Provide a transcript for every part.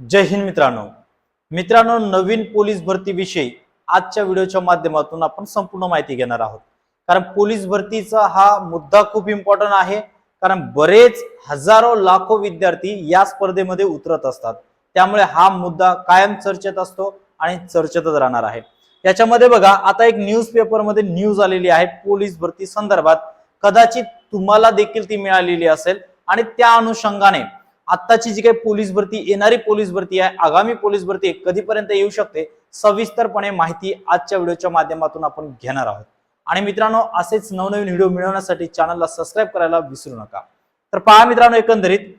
जय हिंद मित्रांनो. मित्रांनो नवीन पोलीस भरतीविषयी आजच्या व्हिडिओच्या माध्यमातून आपण संपूर्ण माहिती घेणार आहोत. कारण पोलीस भरतीचा हा मुद्दा खूप इम्पॉर्टंट आहे. कारण बरेच हजारो लाखो विद्यार्थी या स्पर्धेमध्ये उतरत असतात. त्यामुळे हा मुद्दा कायम चर्चेत असतो आणि चर्चेतच राहणार आहे. याच्यामध्ये बघा आता एक न्यूज पेपरमध्ये न्यूज आलेली आहे पोलीस भरती संदर्भात. कदाचित तुम्हाला देखील ती मिळालेली असेल आणि त्या अनुषंगाने आत्ताची जी काही पोलीस भरती येणारी पोलीस भरती आहे आगामी पोलीस भरती कधीपर्यंत येऊ शकते सविस्तरपणे माहिती आजच्या व्हिडिओच्या माध्यमातून आपण घेणार आहोत. आणि मित्रांनो असेच नवनवीन व्हिडिओ मिळवण्यासाठी चॅनलला सबस्क्राईब करायला विसरू नका. तर पहा मित्रांनो एकंदरीत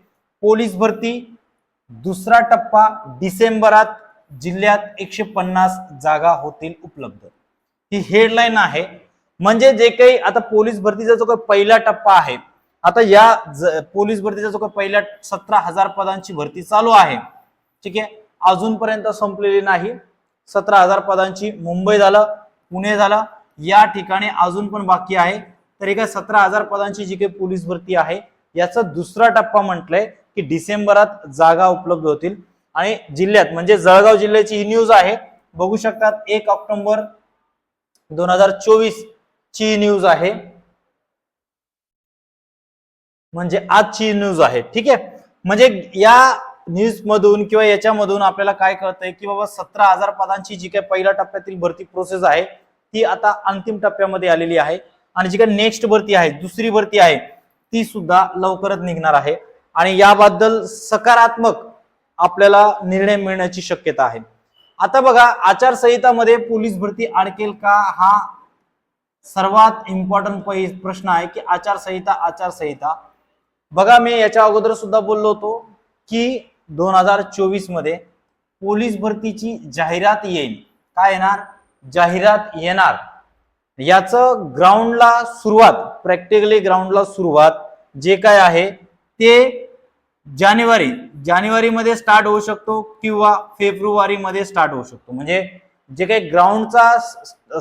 पोलीस भरती दुसरा टप्पा डिसेंबरात जिल्ह्यात एकशे पन्नास जागा होतील उपलब्ध. ही हेडलाईन आहे. म्हणजे जे काही आता पोलीस भरतीचा जो काही पहिला टप्पा आहे आता या ज- पोलीस भरतीचा जो काही पहिल्या सतरा हजार पदांची भरती चालू आहे ठीक आहे अजूनपर्यंत संपलेली नाही. सतरा हजार पदांची मुंबई झालं पुणे झालं या ठिकाणी अजून पण बाकी आहे. तर एका सतरा हजार पदांची जी काही पोलीस भरती आहे याचा दुसरा टप्पा म्हटलंय की डिसेंबरात जागा उपलब्ध होतील. आणि जिल्ह्यात म्हणजे जळगाव जिल्ह्याची ही न्यूज आहे. बघू शकतात एक ऑक्टोबर दोन हजार चोवीस ची न्यूज आहे. म्हणजे आजची न्यूज आहे. ठीक आहे? म्हणजे या न्यूज मधून किंवा याच्यामधून आपल्याला काय कळतंय की बाबा सतरा हजार पदांची जी काही पहिल्या टप्प्यातील भरती प्रोसेस आहे ती आता अंतिम टप्प्यामध्ये आलेली आहे. आणि जी काही नेक्स्ट भरती आहे दुसरी भरती आहे ती सुद्धा लवकरच निघणार आहे. आणि याबद्दल सकारात्मक आपल्याला निर्णय मिळण्याची शक्यता आहे. आता बघा आचारसंहितामध्ये पोलीस भरती अडकेल का? हा सर्वात इम्पॉर्टंट प्रश्न आहे की आचारसंहिता आचारसंहिता बघा मी याच्या अगोदर सुद्धा बोललो होतो की दोन हजार चोवीसमध्ये पोलीस भरतीची जाहिरात येईल. काय येणार? जाहिरात येणार. याचं ग्राउंडला सुरुवात प्रॅक्टिकली ग्राउंडला सुरुवात जे काय आहे ते जानेवारी जानेवारीमध्ये स्टार्ट होऊ शकतो किंवा फेब्रुवारीमध्ये स्टार्ट होऊ शकतो. म्हणजे जे काही ग्राउंडचा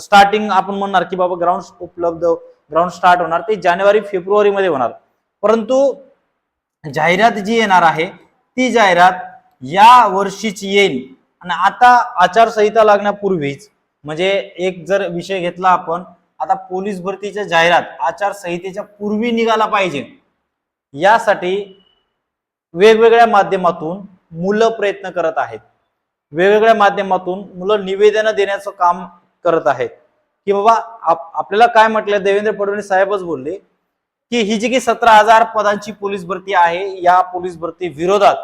स्टार्टिंग आपण म्हणणार की बाबा ग्राउंड उपलब्ध ग्राउंड स्टार्ट होणार ते जानेवारी फेब्रुवारीमध्ये होणार. परंतु जाहिरात जी येणार आहे ती जाहिरात या वर्षीची येईल. आणि आता आचारसंहिता लागण्यापूर्वीच म्हणजे एक जर विषय घेतला आपण आता पोलीस भरतीच्या जाहिरात आचारसंहितेच्या पूर्वी निघाला पाहिजे. यासाठी वेगवेगळ्या माध्यमातून मुलं प्रयत्न करत आहेत. वेगवेगळ्या माध्यमातून मुलं निवेदनं देण्याचं काम करत आहेत. की बाबा आप- आपल्याला काय म्हटलं देवेंद्र फडणवीस साहेबच बोलले की ही जी की सतरा हजार पदांची पोलीस भरती आहे या पोलीस भरती विरोधात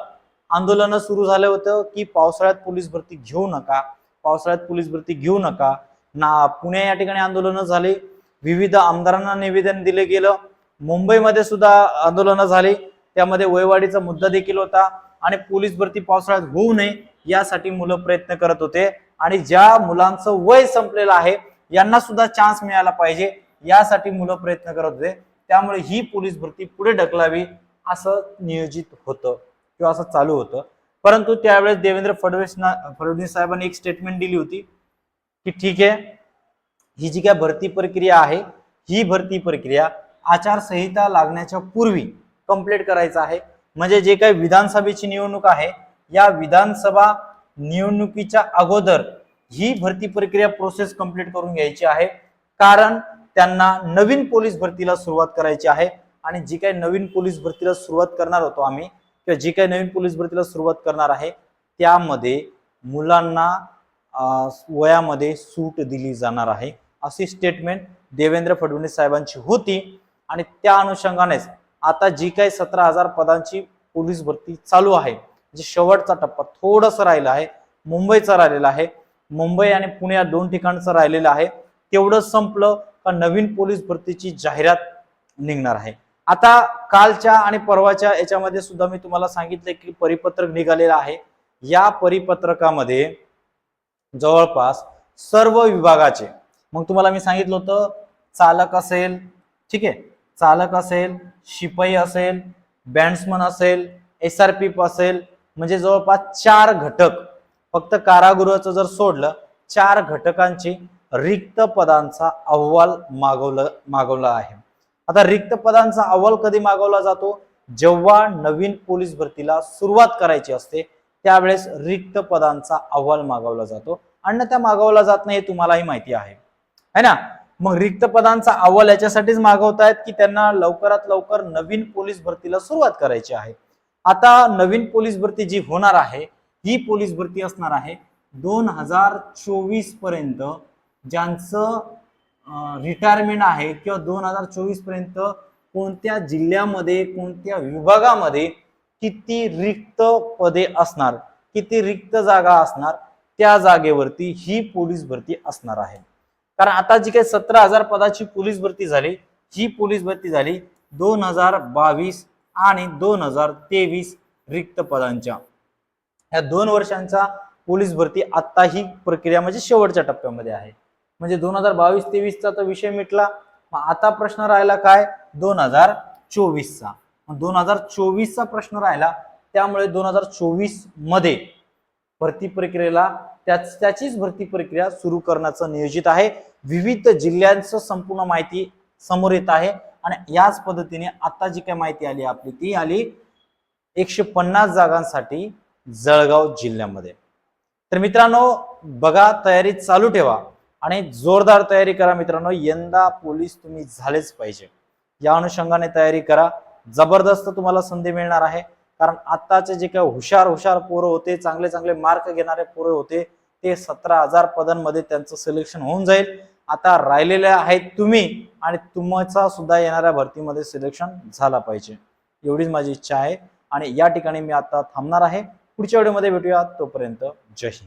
आंदोलन सुरू झालं होतं की पावसाळ्यात पोलीस भरती घेऊ नका पावसाळ्यात पोलीस भरती घेऊ नका. ना पुणे या ठिकाणी आंदोलन झाले. विविध आमदारांना निवेदन दिले गेलं. मुंबईमध्ये सुद्धा आंदोलनं झाली. त्यामध्ये वयवाढीचा मुद्दा देखील होता. आणि पोलीस भरती पावसाळ्यात होऊ नये यासाठी मुलं प्रयत्न करत होते. आणि ज्या मुलांचं वय संपलेलं आहे यांना सुद्धा चान्स मिळाला पाहिजे. यासाठी मुलं प्रयत्न करत होते. त्यामुळे ही पोलीस भरती पुढे ढकलावी असं नियोजित होतं किंवा असं चालू होतं. परंतु त्यावेळेस देवेंद्र फडणवीस फडणवीस साहेबांनी एक स्टेटमेंट दिली होती की ठीक आहे ही जी काय भरती प्रक्रिया आहे ही भरती प्रक्रिया आचारसंहिता लागण्याच्या पूर्वी कंप्लीट करायचं आहे. म्हणजे जे काही विधानसभेची निवडणूक आहे या विधानसभा निवडणुकीच्या अगोदर ही भरती प्रक्रिया प्रोसेस कंप्लीट करून घ्यायची आहे. कारण त्यांना नवीन पोलीस भरतीला सुरुवात करायची आहे. आणि जी काही नवीन पोलीस भरतीला सुरुवात करणार होतो आम्ही किंवा जी काही नवीन पोलीस भरतीला सुरुवात करणार आहे त्यामध्ये मुलांना वयामध्ये सूट दिली जाणार आहे. अशी स्टेटमेंट देवेंद्र फडणवीस साहेबांची होती. आणि त्या अनुषंगानेच आता जी काही सतरा हजार पदांची पोलीस भरती चालू आहे जे शेवटचा टप्पा थोडंसं राहिला आहे मुंबईचा राहिलेला आहे. मुंबई आणि पुणे या दोन ठिकाणचं राहिलेलं आहे. तेवढं संपलं. का नवीन पोलीस भरतीची जाहिरात निघणार आहे? आता कालच्या आणि परवाच्या याच्यामध्ये सुद्धा मी तुम्हाला सांगितलं की परिपत्रक निघालेलं आहे. या परिपत्रकामध्ये जवळपास सर्व विभागाचे मग तुम्हाला मी सांगितलं होतं चालक असेल ठीक आहे चालक असेल शिपाई असेल बँड्समन असेल एस आर पी असेल म्हणजे जवळपास चार घटक फक्त कारागृहाचं जर सोडलं चार घटकांची रिक्त पदांचा अहवाल मागवलं मागवला आहे. आता रिक्त पदांचा अहवाल कधी मागवला जातो? जेव्हा नवीन पोलीस भरतीला सुरुवात करायची असते त्यावेळेस रिक्त पदांचा अहवाल मागवला जातो. अन्यथा मागवला जात नाही हे तुम्हालाही माहिती आहे. है ना? मग रिक्त पदांचा अहवाल याच्यासाठीच मागवतायत की त्यांना लवकरात लवकर नवीन पोलीस भरतीला सुरुवात करायची आहे. आता नवीन पोलीस भरती जी होणार आहे ही पोलीस भरती असणार आहे दोन हजार चोवीसपर्यंत ज्यांचं रिटायरमेंट आहे किंवा दोन हजार चोवीसपर्यंत कोणत्या जिल्ह्यामध्ये कोणत्या विभागामध्ये किती रिक्त पदे असणार किती रिक्त जागा असणार त्या जागेवरती ही पोलीस भरती असणार आहे. कारण आता जी काही सतरा हजार पदाची पोलीस भरती झाली ही पोलीस भरती झाली दोन हजार बावीस आणि दोन हजार तेवीस रिक्त पदांच्या. या दोन वर्षांचा पोलीस भरती आत्ता ही प्रक्रिया म्हणजे शेवटच्या टप्प्यामध्ये आहे. म्हणजे दोन हजार बावीस तेवीसचा तर विषय मिटला. मग आता प्रश्न राहिला काय? दोन हजार चोवीसचा. मग दोन हजार चोवीसचा प्रश्न राहिला. त्यामुळे दोन हजार चोवीसमध्ये भरती प्रक्रियेला त्याच त्याचीच भरती प्रक्रिया सुरू करण्याचं नियोजित आहे. विविध जिल्ह्यांचं संपूर्ण माहिती समोर येत आहे. आणि याच पद्धतीने आता जी काही माहिती आली आपली ती आली एकशे पन्नास जागांसाठी जळगाव जिल्ह्यामध्ये. तर मित्रांनो बघा तयारी चालू ठेवा. आणि जोरदार तयारी करा मित्रांनो. यंदा पोलीस तुम्ही झालेच पाहिजे. या अनुषंगाने तयारी करा. जबरदस्त तुम्हाला संधी मिळणार आहे. कारण आत्ताचे जे काही हुशार हुशार पोरं होते चांगले चांगले मार्क घेणारे पोरं होते ते सतरा हजार पदांमध्ये त्यांचं सिलेक्शन होऊन जाईल. आता राहिलेले आहेत तुम्ही आणि तुमचा सुद्धा येणाऱ्या भरतीमध्ये सिलेक्शन झाला पाहिजे. एवढीच माझी इच्छा आहे. आणि या ठिकाणी मी आता थांबणार आहे. पुढच्या व्हिडिओमध्ये भेटूया. तोपर्यंत जय हिंद.